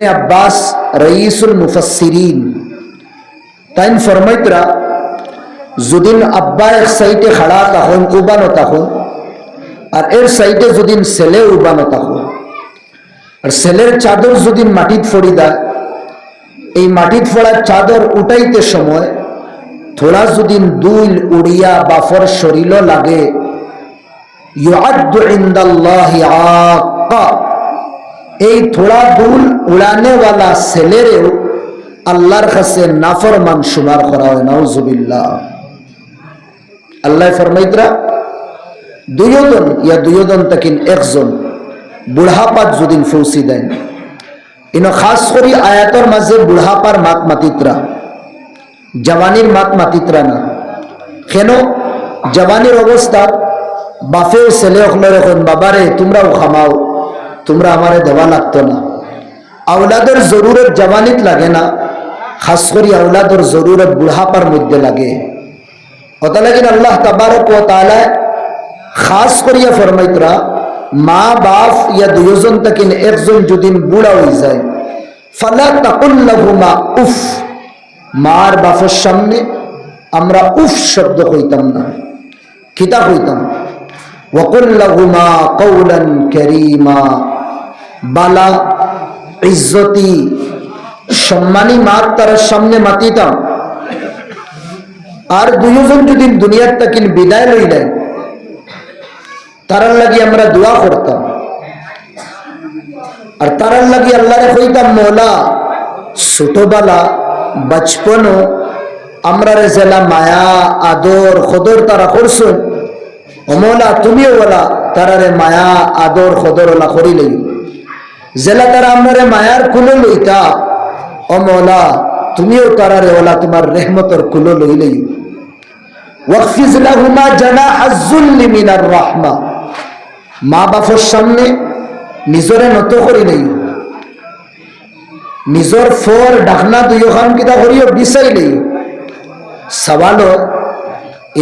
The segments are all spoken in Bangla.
আব্বাস রঈসুল মুফাসিরিন তাইন ফরমাইতরা, যদিন আব্বা এক সাইটে খাড়া তাহন, উবানো তাহন, আর এর সাইটে যদিন ছেলে উবানো তাহন। আর ছেলের চাদর যদিন মাটিত ফড়ি দেয়। এই মাটিত ফোড়ার চাদর উঠাইতে সময় থোড়া যদি দুল উড়িয়া বাফর শরীর লাগে। ইউআদ্দু ইনদাল্লাহি আকা এই থোড়া দুল উড়ানেওয়ালা ছেলেরেও আল্লাহর কাছে নাফরমান শুমার করা হয়, নাউজুবিল্লাহ। আল্লাহ ফরমাইতরা দুইজন, ইয়া দুইজন তাকিন একজন, বুড়হাপাত যদিন ফৌসি দেন। ইন খাস করি আয়াতর মাঝে বুড়হাপার মাত মাতিত্রা জওয়ানির মাত মাতিত্রা না। কেন? জওয়ানির অবস্থা বাফেও ছেলে হলের এখন বাবারে তোমরাও খামাও। তোমরা আমারে দেওয়া লাগতো না। আউলাদের জরুরত জওয়ানিত লাগে না। খাস করি আউলাদের জরুরত বুড়হাপার মধ্যে লাগে। ওটা লাগিন আল্লাহ তাবারক ও তাআলা খাস করিয়া ফরমাইতরা মা, বাপ ইয়া দুইজন তাকিন একজন যদি বুড়া হয়ে যায়, ফালা তাকুল্লাহুমা উফ, মার বাপের সামনে আমরা উফ শব্দ কইতাম না, কিতা কইতাম? ওয়াকুল্লাহুমা কৌলান করিমা বালা, ইজ্জতি, সম্মানী মার তার সামনে মাতিতাম আর দুইজন যদি দুনিয়ার তাকিন বিদায় লইলেন তারার লাগি আমরা দোয়া করতাম। আর তারার লাগি আল্লাহরে কইতাম, মৌলা, ছোটবেলা, বচপনও আমরা জেলা মায়া, আদর খদর তারা করছেন ও মৌলা তুমিও বলা, তারারে মায়া, আদর, খদর ওলা করিলেই জেলা তারা আমরা মায়ার কুলো লইতা, অমলা, তুমিও তারারে ওলা তোমার রেহমতর কুলো লইলেই ওয়াকফিজ লাহুমা জানাহ আয-যুল্লি মিনার মা বাপর সামনে নিজরে নত করি নেই নিজর ফর, ডাকনা দুই খান কিতা করিও বিচাই নেই সওয়াল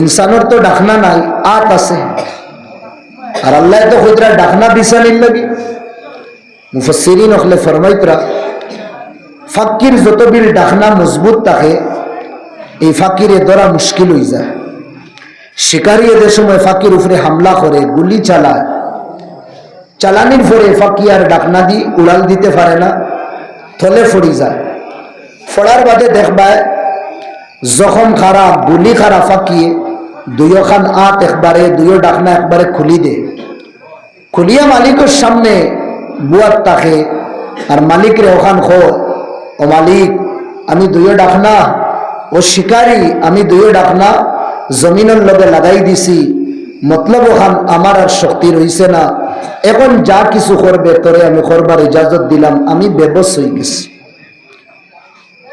ইনসানের তো ডাকনা নাই, আত আছে। আর আল্লাহ তো খুদরা ডাকনা বিচানির লাগি মুফসিরিন হলে ফরমাইতরা ফাকির যত বিল ডাকনা মজবুত থাকে, এই ফাকিরে ধরা মুশকিল হয়ে যায়। শিকারী এদের সময় ফাকির উপরে হামলা করে, গুলি চালায়। চালানির পরে ফাঁকি আর ডাকনা দি, উড়াল দিতে পারে না, থলে ফড়ি যায়। ফড়ার বাদে দেখবায় জখম খারাপ, গুলি খারাপ, ফাঁকিয়ে দুইও খান আট একবারে দুইও ডাকনা একবারে খুলি দে। খুলিয়া মালিকের সামনে বুয়ার তাকে, আর মালিক রে ওখান খো ও মালিক, আমি দুইও ডাকনা, ও শিকারি, আমি দুইও ডাকনা, জমিনের লগে লাগাই দিছি, মতলব ওখান আমার আর শক্তি রইছে না। এখন যা কিছু করবে, তোরে আমি করবার ইজাজত দিলাম, আমি বেবস হয়ে গেছি।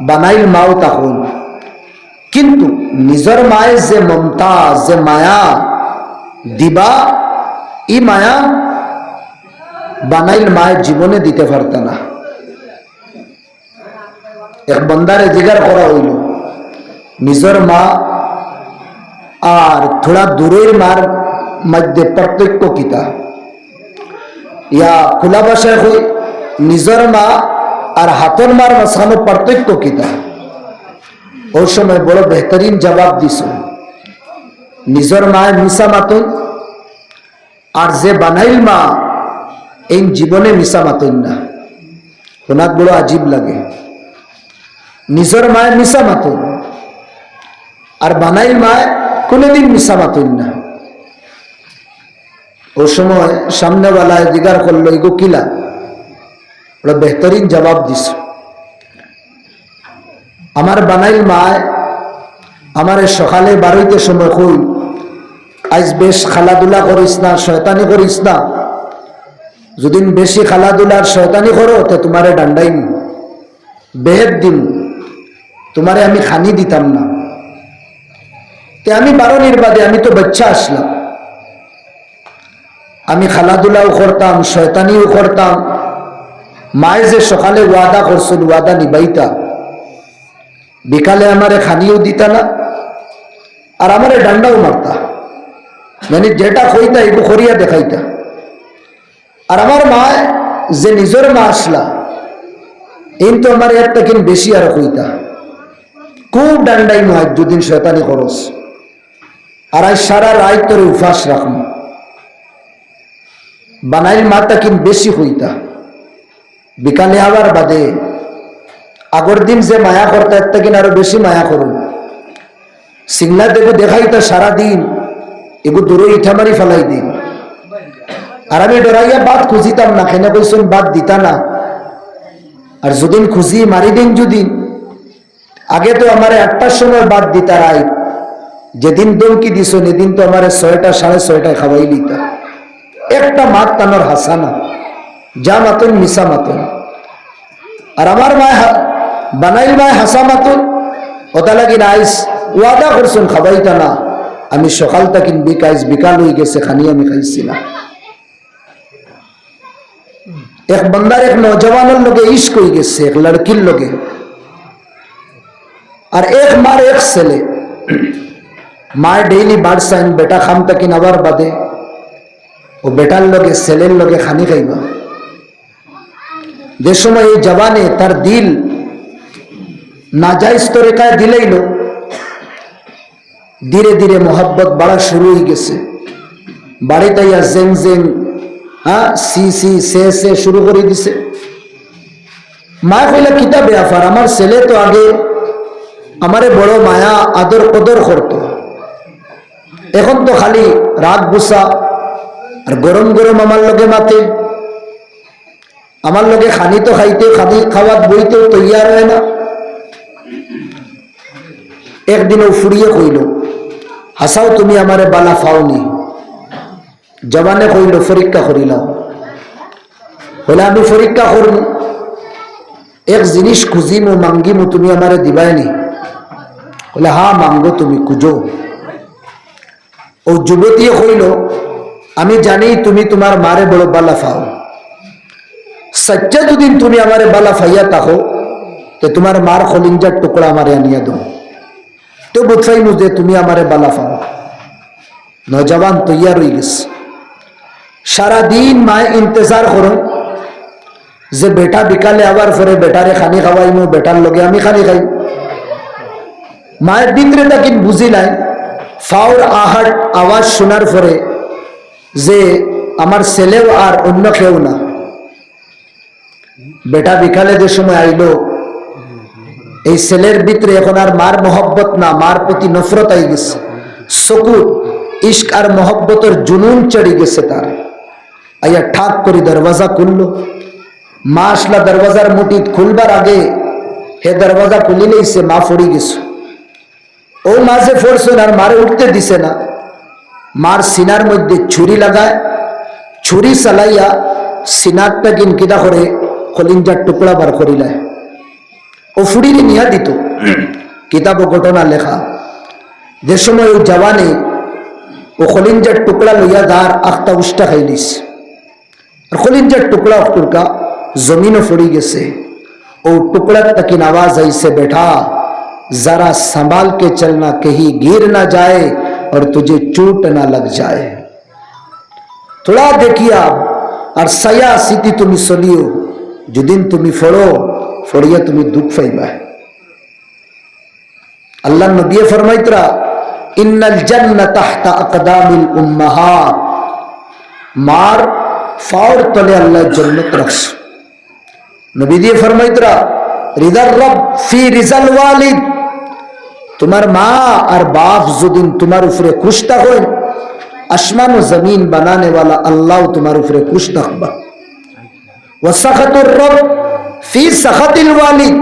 বানাইল মাও তখন কিন্তু নিজের মায়ের যে মমতা, যে মায়া দিবা, ই মায়া বানাইল মায়ের জীবনে দিতে পারত না। এক বন্দারে জিগার করা হইল। নিজের মা আর থোড়া দূরের মার মধ্যে পার্থক্য কিতা? ইয়া খোলা ভাষায় হই নিজের মা আর হাতর মার মাঝখানে পার্থক্য কিতা ওই সময় বড় বেহতরিন জবাব দিস নিজের মায়ের মিশা মাতুন, আর যে বানাইল মা, এই জীবনে মিশা মাতুন না। ওনার বড় আজীব লাগে। নিজের মায়ের মিশা মাতুন, আর বানাইল মায় কোনোদিন মিশা মাতুন না। ও সময় সামনেওয়ালায় জিগার করল, এগো কিলা? ওরা বেহতরিন জবাব দিস আমার বানাইল মায়, আমার সকালে বারোইতে সময় কই, আজ বেশ খেলাধুলা করিস না, শয়তানি করিস না। যদি বেশি খেলাধুলার শয়তানি করো, তে তোমারে ডান্ডাইম বেহেদ দিম, তোমারে আমি খানি দিতাম না। তে আমি বারো বাদে আমি তো বাচ্চা আসলাম। আমি খেলাধুলাও করতাম, শয়তানিও করতাম। মায়ে যে সকালে ওয়াদা করছিল ওয়াদা নিবাইতা। বিকালে আমারে খানিও দিতা না, আর আমারে ডান্ডাও মারতা। মানে যেটা কইতা এগু করিয়া দেখাইতা। আর আমার মা যে নিজের মা আসলা এই তো আমার একটা কিন বেশি আর কইতা। খুব ডান্ডাই নয় দুদিন শয়তানি খরচ। আর আজ সারা রায় তোর উপাস রাখম। বানাইল মাটা কিন বেশি হইতা বিকালে আবার বাদে। আগর দিন যে মায়া করতা একটা কিন আরও বেশি মায়া করুন। সিংলা দেখো দেখাইতা সারাদিন, এগু দূরে ইঠা মারি ফেলাই দিন। আর আমি ডরাইয়া বাদ খুঁজিতাম না, কেন কইসুন বাদ দিতা না। আর যদিন খুঁজি মারি দিন যদি আগে তো আমার একটার সময় বাদ দিতা রাই যেদিন দমকি দিস এদিন তো আমার ছয়টা, সাড়ে ছয়টায় খাওয়াই দিতা। একটা মাত তানোর হাসানা। যা মাতন মিশা মাতন। আর আমার মায় হা- বানাইল মায় হাসা মাতন। ওটা লাগি আইস ওয়াদা করছুন খাবাইতা না আমি সকাল তাকিন বিকাইস বিকাল হয়ে গেছে, খানি আমি খাইছি না এক বন্দার এক নজওয়ানের লগে ইস্ক হয়ে গেছে, এক লড়কির লগে। আর এক মার এক ছেলে। মায় ডেইলি বাড়সাইন বেটা খাম তাকিন আবার বাদে। ও বেটার লগে ছেলের লগে খানি খাইবা। যে সময় এই জবানে তার দিল নাজাইজ তরিকায় দিলেইল, ধীরে ধীরে মোহাব্বত বাড়া শুরু হয়ে গেছে। বাড়িতে ইয়া জেং জেং হ্যাঁ সি সি, সে সে শুরু করে দিছে। মা কইলা, কিতা বেয়াফার আমার ছেলে তো আগে আমারে বড় মায়া, আদর, কদর করত। এখন তো খালি রাগ গুসা আর গরম গরম আমার লগে মাতে। আমার লগে খানি তো খাইতে, খানি খাওয়াত বইতেও তৈয়ার হয় না। একদিনও ফুরিয়ে কইল, হাসাও তুমি আমারে বালা ফাওনি। জবানে কইল পরীক্ষা করিলাম। বলে, আমি পরীক্ষা করুন। এক জিনিস খুঁজিমু, মাঙ্গিমু, তুমি আমারে দিবাইনি। বলে, হা, মাঙ্গো, তুমি খুঁজো। ও যুবতী কইল, আমি জানি তুমি তোমার মারে বড় বালা ফাও। সচ্চা যদি তুমি আমারে বালা ফাইয়া তাকো তো তোমার মার খলিঞ্জার টুকরা আমারে আনিয়া দো তো বুঝাই যে তুমি আমারে বালা ফাও। নজওয়ান তৈয়ার হয়ে গেছে। সারাদিন মায় ইন্তজার করো। যে বেটা বিকালে আবার পরে বেটারে খানি খাওয়াইমু, বেটার লগে আমি খানি খাই। মায়ের ভিতরে তাকে বুঝি নাই। ফাউর আহার আওয়াজ শোনার পরে যে আমার ছেলেও আর অন্য কেউ না। বেটা বিকালে যে সময় আইলো এই ছেলের ভিতরে এখন আর মার মহব্বত না, মার প্রতি নফরত আই গেছে। চকুর ইস্ক আর মহব্বতের জুনুন চড়ি গেছে তার। আইয়া ঠাক করে দরওয়াজা খুললো। মা আসলা দরওয়াজার মুটি খুলবার আগে হে দরওয়াজা খুলিলেই সে মা ফড়ি গেছে। ও মা যে ফোরছেন আর মারে উঠতে দিছে না। মার সিনার মধ্যে ছুরি লাগায়, ছুরি চালাইয়া সিনারটা কিন কিনা করে কলিঞ্জার টুকরা বার করিলে ও ফুড়িরে নিয়া দিত কিতাব ঘটনা লেখা যে সময় ওই জওয়ানে ও কলিঞ্জার টুকরা লইয়া দার আখটা উষ্টা খাইলিস আর কলিঞ্জার টুকরা টুকরা জমিনও ফুড়ি গেছে ও ٹکڑا تک ان آواز ایسے بیٹھا ذرا سنبھال کے چلنا کہیں گر نہ جائے اور تجھے چوٹ نہ لگ جائے تھوڑا دیکھیے اور سیاہ سیتی تمہیں سنیو যেদিন তুমি ফড়ো, ফড়িয়া তুমি দুঃখ পাইবা। আল্লাহ নবী ফরমাইতরা, ইন্নাল জান্নাত মার ফাওর তলে আল্লাহ জান্নাত রাখছে। নবী দিয়ে ফরমাইতরা তোমার মা আর বাপ যদি তোমার উপরে খুশ থাকেন আসমান ও জমিন বানানে वाला আল্লাহ তোমার উপরে খুশ থাকবা ওয়াসাখাতুর রব ফি সাখাতিল ওয়ালিদ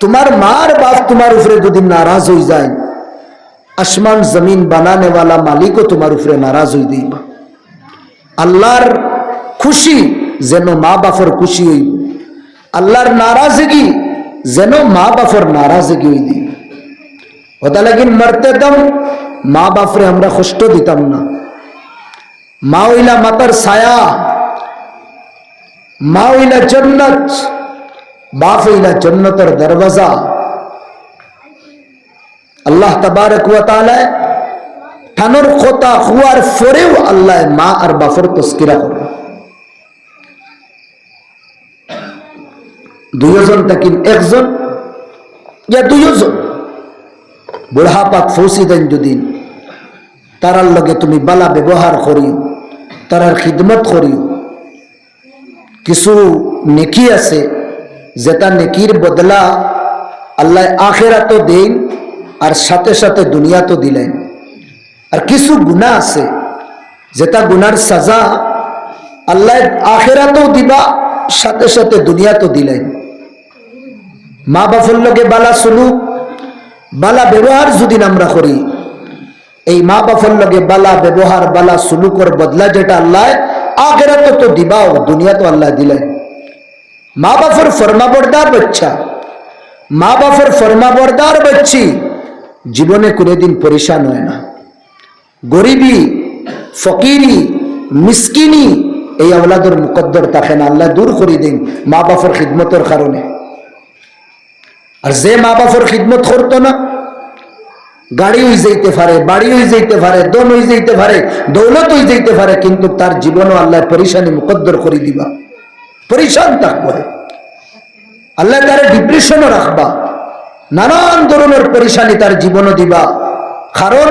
তোমার মার বাপ তোমার উপরে যদি নারাজ হয়ে যায় আসমান জমিন বানানে वाला মালিকও তোমার উপরে নারাজ হয়ে দিবা আল্লাহর খুশি যেন মা বাপর খুশি হইব আল্লাহর নারাজগি যেন মা বাপর নারাজগি হইব ওটা লাগিন মরতে দম মা বাপরে আমরা কষ্ট দিতাম না মা হইলা মাতার ছায়া মা হইলা জন্নত হইলা জন্নতর দরওয়াজা। আল্লাহ তাবারক ওয়া তাআলা ঠানোর কথা হুয়ার পরেও আল্লাহ মা আর বাফর তস্কিরা করে। দুইজন তাকিন একজন, ইয়া দুইজন। বুড়হাপাত ফৌসি দেন যদি তারার লগে তুমি বালা ব্যবহার করিও, তারার খিদমত করিও। কিছু নেকি আছে, যেটা নেকির বদলা আল্লাহ আখেরাতো দেন আর সাথে সাথে দুনিয়া তো দিলেন। আর কিছু গুণা আছে, যেটা গুনার সাজা আল্লাহ আখেরাতেও দিবা, সাথে সাথে দুনিয়া তো দিলেন। মা বাপর লগে বালা সুলুক, বালা ব্যবহার যদি আমরা করি, এই মা বাপর লগে বালা ব্যবহার, বালা সুলুকর বদলা যেটা আল্লাহ আখেরাতে তো দিবাও, দুনিয়া তো আল্লাহ দিলেন। মা বাপর ফরমাবরদার বাচ্চা। মা বাপর ফরমাবরদার বাচ্চি, জীবনে কোনোদিন পরিশান হয় না। গরিবি, ফকিরি, মিসকিনি, এই আওলাদের মুকদ্দর থাকে না, আল্লাহ দূর করে দিন মা বাপর খিদমতের কারণে। আর যে মা বাপর খিদমত করতো না গাড়ি হয়ে যাইতে পারে, বাড়ি হয়ে যাইতে পারে দন হয়ে যাইতে পারে, দৌলত হয়ে যাইতে পারে, কিন্তু তার জীবনও আল্লাহ পরিশানি মুকদ্দর করে দিবা। পরিশান থাকব আল্লাহ তার ডিপ্রেশনও রাখবা। নানান ধরনের পরিশানি তার জীবনও দিবা। কারণ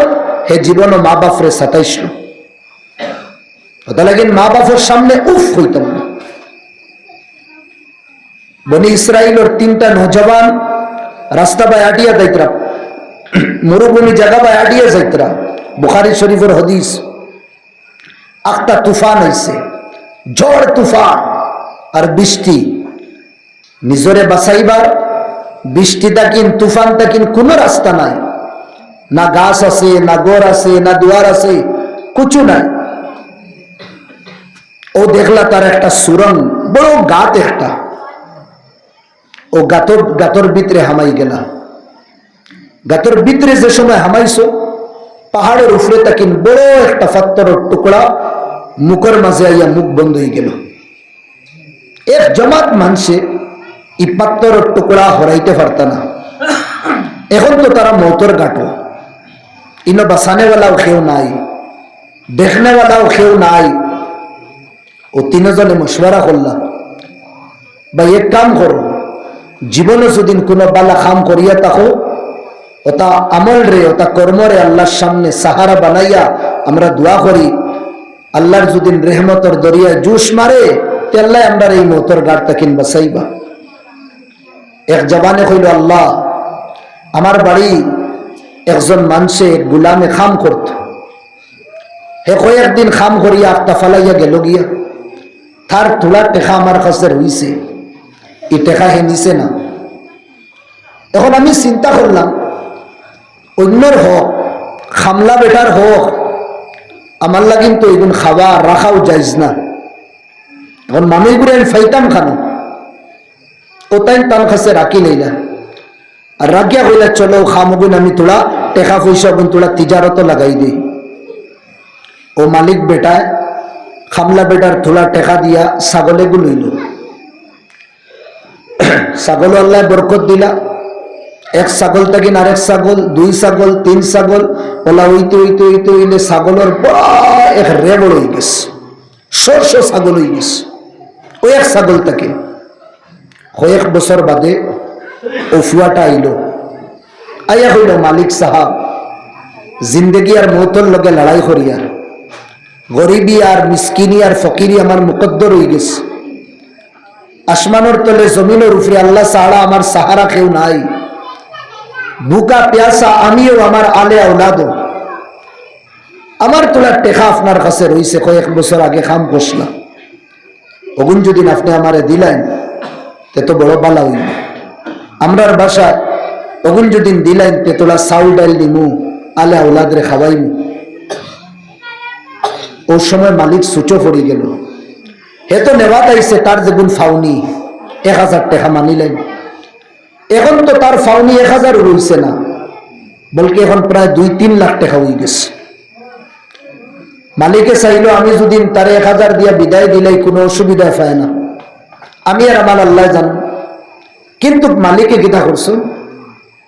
হে জীবন মা বাপরে সাতাইশ ওটা লাগিন মা বাপের সামনে উফ হইতাম না। বনি ইসরায়েলের তিনটা নজবান রাস্তা বাই আটিয়া যাইতরা মরুভূমি জায়গা বাই আটিয়া যাইতরা বুখারি শরীফের হদিস। একটা তুফান হয়েছে ঝড় তুফান আর বৃষ্টি। নিজরে বাসাইবার বৃষ্টি তাকিন তুফান তাকিন কোনো রাস্তা নাই। না গাছ আছে, না গোর আছে, না দুয়ার আছে, কিছু নাই। ও দেখলা তার একটা সুরং, বড় গাত একটা। ও গাতর গাতর ভিতরে হামাই গেলা। গাতর ভিতরে যে সময় হামাইছো, পাহাড়ের উপরে তাকিন বড় একটা ফাত্তরের টুকরা, মুখের মাঝে আইয়া মুখ বন্ধ হয়ে গেল। এক জমাত মানুষে ই পাত্তরের টুকরা হরাইতে পারত না। এখন তো তারা মৌতর গাটো ইনো বাসানেওয়ালাও কেউ নাই, দেখনেওয়ালাও কেউ নাই। ও তিনজনে মশওয়ারা করলাম বা এক কাম করো, জীবনে যদি কোনো বালা কাম করিয়া থাকো ওটা আমল রে ওটা কর্মরে আল্লাহর সামনে সাহারা বানাইয়া আমরা দোয়া করি, আল্লাহর যদি রেহমতর দরিয়ায় জুস মারে, তে আল্লাহ আমরা এই মতর গাড় তাকিন বাসাইবা এক জবানে কইল, আল্লাহ, আমার বাড়ি একজন মানুষে গুলামে খাম করত। হে কয়েকদিন খাম করিয়া আটটা ফালাইয়া গেল গিয়া। তার তোলা টেকা আমার কাছে রইছে। এই টেকা হে নিছে না। এখন আমি চিন্তা করলাম অন্যর হোক, খামলা বেটার হোক, আমার লাগিন তো এগুন খাওয়া, রাখাও যাইজ না। এখন মানুষগুলো আমি ফাইতাম খানো। ওটাই তার কাছে রাখি লইলা আর রাখিয়া কইলা, চলো খামগুন আমি তোলা, টেকা পয়সা গুণ তোলা, তিজারত লাগাই দিই ও মালিক বেটায়, খামলা বেটার তোলা টেকা দিয়া ছাগলে গুলইল ছাগল আল্লাহ বরকত দিলা। এক ছাগল থাকি আরেক ছাগল, দুই ছাগল, তিন ছাগল, ওলা হইতে হইতে হইতে হইলে ছাগলের এক রেবড় হয়ে গেছে। শস্য ছাগল হয়ে গেছে। ওই এক ছাগল থাকে। কয়েক বছর বাদে ও ফুয়াটা আইল। আইয়া হইল মালিক সাহাব, জিন্দগি আর মৌতর লগে লড়াই করিয়ার গরিবি আর মিসকিনি আর ফকিরি আমার মুকদ্দর হয়ে গেছে। আসমানোর তলে জমিনের উপরে আল্লাহ সাহারা আমার সাহারা কেউ নাই। বুকা পেয়াসা আমিও আমার আলে আউলাদও আমার তোলার টেকা আপনার কাছে রইছে, কয়েক বছর আগে খাম করছিলাম ওগুন যদি আপনি আমারে দিলেন, তে তো বড় বালা হইল। আমরার বাসায় ওগুন যদি দিলেন, তে তোলা চাউল ডাইল দিমু, আলে আউলাদরে খাওয়াইমু। ওর সময় মালিক সুচো পড়ে গেল। হে তো নেওয়া তাইছে তার যেগুন ফাউনি, এক হাজার টাকা মানিলেন। এখন তো তার ফাউনি এক হাজার রইছে না। বলকে এখন প্রায় দুই তিন লাখ টাকা হয়ে গেছে। মালিকে চাইলো, আমি যদি তারে এক হাজার দিয়া বিদায় দিলেই, কোনো অসুবিধা পায় না। আমি আর আমার আল্লাহ জানো। কিন্তু মালিকে গীতা করছ,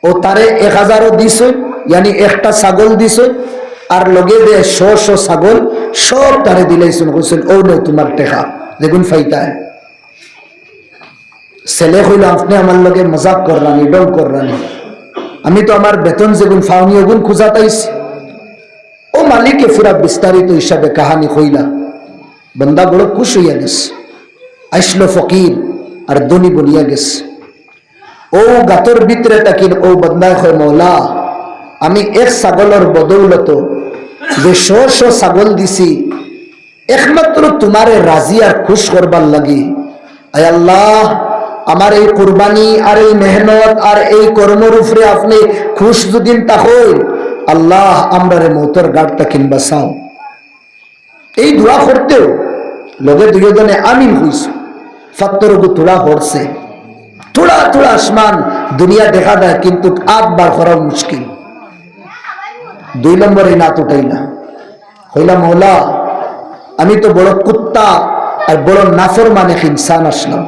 ও তারে এক হাজারও দিছ, ইয়ানি একটা ছাগল দিছ, আর লগে দে শ শ ছাগল সব তারে দিলাইছেন করছেন ও নে তোমার টেকা দেখুন ফাইতায়। ছেলে হইল আপনি আমার লগে মজাক করলানি ডং করলানি আমি তো আমার বেতন যেগুন ফাউনি, ওগুন খুঁজা পাইছি। ও মালিকে পুরা বিস্তারিত হিসাবে কাহানি হইলা। বন্দা বড় খুশ হইয়া গেছে। আইসলো ফকির আর দনি বলিয়া গেছে। ও গাতর ভিতরে তাকিন, ও বন্দা হয় মৌলা, আমি এক ছাগলের বদৌলত যে শ শ ছাগল দিছি, একমাত্র তোমারে রাজি আর খুশ করবার লাগি। আয় আল্লাহ আমার এই কুরবানি আর এই মেহনত আর এই কর্মর উপরে আপনি খুশ যদি তাহই আল্লাহ আমরা রে মৌতর গাড়টা কিনবা চাও। এই দোয়া করতেও লগে দুজনে আমিন হইস ফাত্তর তোড়া হরছে। থোড়া থোড়া আসমান দুনিয়া দেখা দেয় কিন্তু আপ বার করা মুশকিল। দুই নম্বর এই নাত উঠাইলা। হইলা মৌলা, আমি তো বড় কুত্তা আর বড় নাফর মানে ইনসান আসলাম।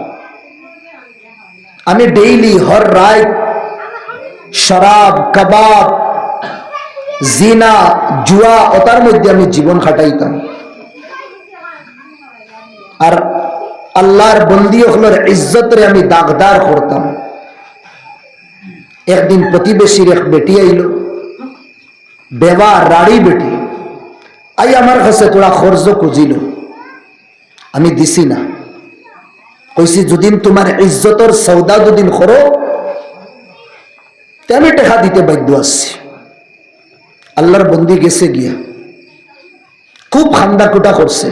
আমি ডেইলি হর রাত শরাব, কাবাব, জিনা, জুয়া ওটার মধ্যে আমি জীবন খাটাইতাম। আর আল্লাহর বন্দি হলোর ইজ্জতরে আমি দাগদার করতাম। একদিন প্রতিবেশীর এক বেটি আইল, বেবা রাড়ি বেটি। আই আমার কাছে তোরা খরচ খুঁজিল। আমি দিছি না। কইছি, যদিন তোমার ইজ্জতর সৌদা দুদিন করো আমি টেকা দিতে বাধ্য আসছি আল্লাহর বন্দি গেছে গিয়া। খুব খান্দা কুটা করছে।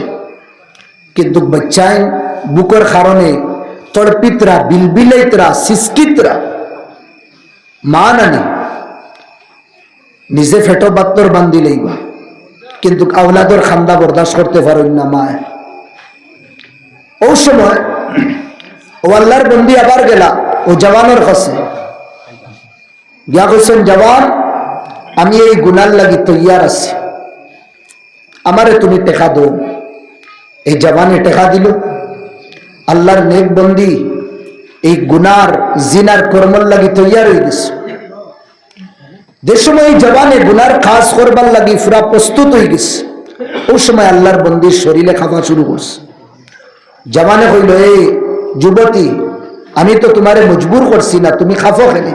কিন্তু বাচ্চায় বুকের কারণে তড়পিতরা, বিলবিলাইতরা, সিসকিতরা মা নানি নিজে ফেটো বাত্তর বান্ধি লইবা। কিন্তু আওলাদর খান্দা বরদাস্ত করতে পারেন না মায়। ও সময় ও আল্লাহর বন্দি আবার গেলা। ও জওয়ানের কাছে গিয়া কইছেন জওয়ান, আমি এই গুনার লাগি তৈয়ার আছি। আমারে তুমি টেকা দো এই জওয়ানে টেকা দিল। আল্লাহর নেক বন্দি এই গুনার, জিনার কর্মর লাগি তৈয়ার হয়ে গেছে। যে জবানে গুনার খাস করবার লাগি পুরা প্রস্তুত হয়ে গেছে ওই সময় আল্লাহর বন্দির শরীরে খাওয়া শুরু করছে। জবানে কইল এই যুবতী, আমি তো তোমারে মজবুর করছি না, তুমি খাফো খেলে।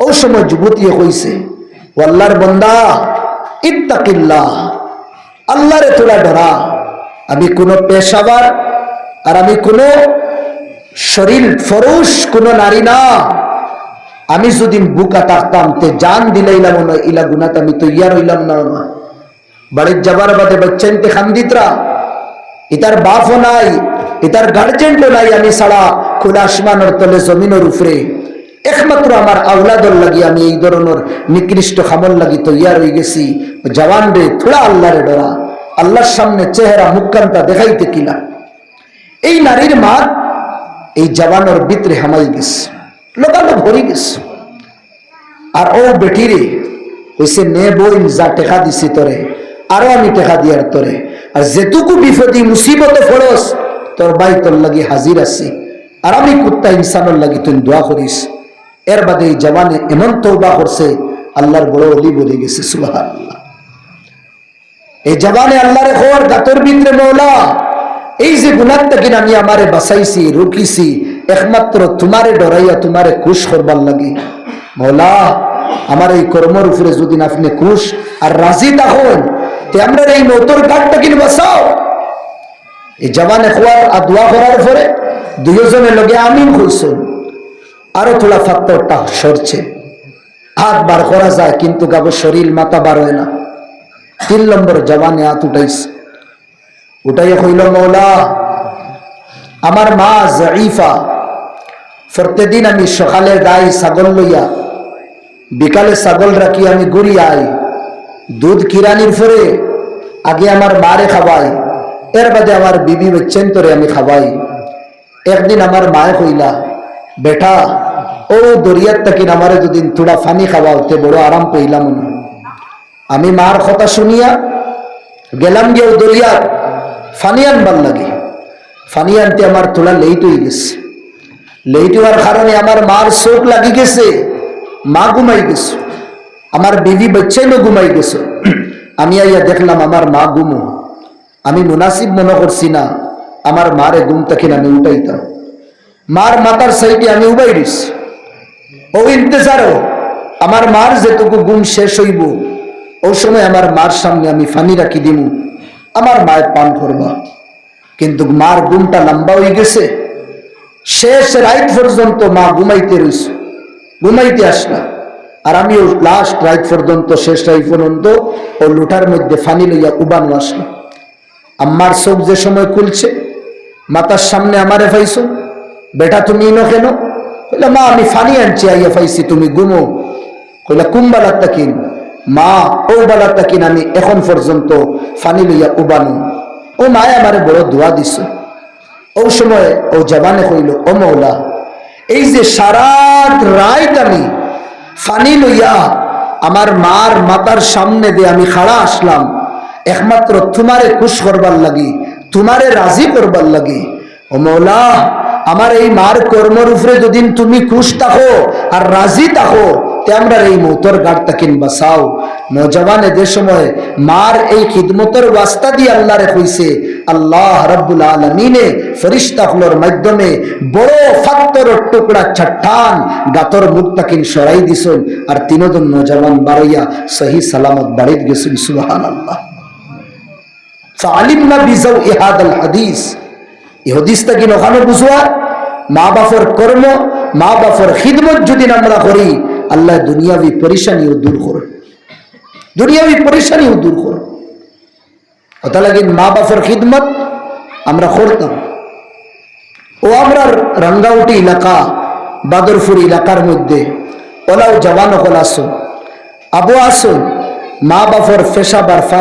ওই সময় যুবতী কইছে ও আল্লাহর বন্দা, ইত্তাকিল্লাহ, আল্লাহরে তোরা ডরা। আমি কোনো পেশাবার আর আমি কোনো শরীর ফরুষ কোনো নারী না। আমি যদি বুকা থাকতাম তে জান দিলাইলাম না, ইলা গুনাতে আমি তো ইয়ার হইলাম না বাড়ির যাবার বাদে বাচ্চাইতে খান্দিতরা। ইতার বাপও নাই, ইতার গার্জেন্টও নাই আমি ছাড়া খোলা আসমানের তলে, জমিনের উপরে। একমাত্র আমার আউলাদর লাগি আমি এই ধরনের নিকৃষ্ট খামল লাগি তৈয়ার হয়ে গেছি। জওয়ান রে, থোড়া আল্লাহরে ডরা আল্লাহর সামনে চেহারা মুখকান্তা দেখাইতে কিনা এই নারীর মা এই জওয়ানোর ভিতরে হামাই গেছে, লোকালো ভরি গেছে। আর ও বেটিরে, হইছে নে বইন যা টেকা দিছি তোরে। আরও আমি টেকা দিয়ার তোরে। আর যেটুকু বিপদি মুসিবত ফরস, তোর বাই তোর লাগি হাজির আছি। আর আমি কুত্তা ইনসানের লাগি তুই দোয়া করিস। এর বাদে এই জওয়ানে এমন তৌবা করছে, আল্লাহর বড় অলি বলে গেছে সুবাহ এই জবানে আল্লাহরে খবর গাতর ভিতরে মৌলা, এই যে গুণারটা কিনা আমি আমারে বাঁচাইছি, রুকিছি, একমাত্র তোমারে ডরাইয়া তোমারে খুশ করবার লাগে। মৌলা, আমার এই কর্মর উপরে যদি আপনি খুশ আর রাজি তখন তে এই নতুন গাঠটা কিনে বাঁচাও এই জবানে খোয়ার আর দোয়া করার পরে দুজনের লগে আমিন হইছেন আরও থোড়া ফাত্তরটা সরছে। হাত বার করা যায়, কিন্তু গাবো শরীর, মাথা বার হয় না। তিন নম্বর জবানে হাত উঠাইছে। উঠাইয়া কইল, মৌলা, আমার মা জঈফা, প্রত্যেকদিন আমি সকালে গাই ছাগল লইয়া, বিকালে ছাগল রাখি আমি গুড়ি আই? দুধ কিরানির ফরে আগে আমার মারে খাওয়াই, এর বাদে আমার বিবি বেচেন তোরে আমি খাওয়াই। একদিন আমার মায়ে কইলা, বেটা, ও দরিয়ার তাকিন আমারে দুদিন থোড়া ফানি খাওয়াওতে বড় আরাম পেইলাম আমি মার কথা শুনিয়া গেলাম গিয়ে ও দরিয়ার ফানি আনবার লাগে। ফানি আনতে আমার তোলা লেট হয়ে গেছে। লেট হওয়ার কারণে আমার মার চোখ লাগি গেছে, মা ঘুমাই গেছে। আমার বিবি বাচ্চাইও ঘুমাই গেছে। আমি আইয়া দেখলাম আমার মা ঘুমো। আমি মুনাসিব মনে করছি না আমার মারে ঘুম তাকিন আমি উঠাইতাম মার মাথার সাইডে আমি উবাই দিছি। ও ইন্তজারও আমার মার যেটুকু গুম শেষ হইব ওই সময় আমার মার সামনে আমি ফানি রাখি দিব আমার মায়ের পান করবা কিন্তু মার গুমটা লম্বা হয়ে গেছে। শেষ রাইত পর্যন্ত মা ঘুমাইতে রইছে ঘুমাইতে আসলা আর আমি ও লাস্ট রাইত পর্যন্ত, শেষ রাইত পর্যন্ত, ও লুটার মধ্যে ফানি লইয়া উবানো আসলাম আম্মার চোখ যে সময় খুলছে মাতার সামনে আমারে পাইছো, বেটা, তুমি ইনো কেন? কইলা, মা, আমি ফানি আনছি, আইয়া পাইছি, তুমি গুমো কইলা কুম্বালার তাকিন মা, ও বালার তাকিন আমি এখন পর্যন্ত ফানি লইয়া উবানো। ও মায় আমারে বড় দোয়া দিছ। ও সময় ও জবানে কইল, ও মৌলা এই যে সারাত রাত আমি ফানি লইয়া আমার মার মাতার সামনে দিয়ে আমি খাড়া আসলাম। একমাত্র তোমারে খুশ করবার লাগি, তোমারে রাজি করবার লাগি। ও মৌলা, আমার এই মার কর্মর উপরে যদি তুমি খুশ থাকো আর রাজি থাকো তে আমরা এই মৌতর গাড় তাকিন বাসাও নজওয়ান এদের সময় মার এই খিদমতের ওয়াস্তা দিয়ে আল্লাহরে কইছে, আল্লাহ রব্বুল আলমিনে ফরিস্তাগুলোর মাধ্যমে বড় ফাত্তর টুকরা ছাট্টান গাতর মুখ তাকিন সরাই দিছন। আর তিনজন নজওয়ান বাড়াইয়া সহি সালামত বাড়িত গেছেন আল্লাহ ফালিমনা বিজাউ ইহাদাল হাদিস। এই হাদিসটা কি ওখানে বুঝুয়া মা বাপর কর্ম, মা বাপর খিদমত যদি আমরা করি আল্লাহ দুনিয়াবি পরিশানিও দূর করুন দুনিয়াবি পরিশানিও দূর করুন কথা লাগেন মা বাপের খিদমত আমরা করতাম। ও আমরা রাঙ্গাউটি এলাকা, বাদরপুর এলাকার মধ্যে। ওলাও জওয়ান হল আসুন। আবু আসুন মা বাপর ফেসা বারফা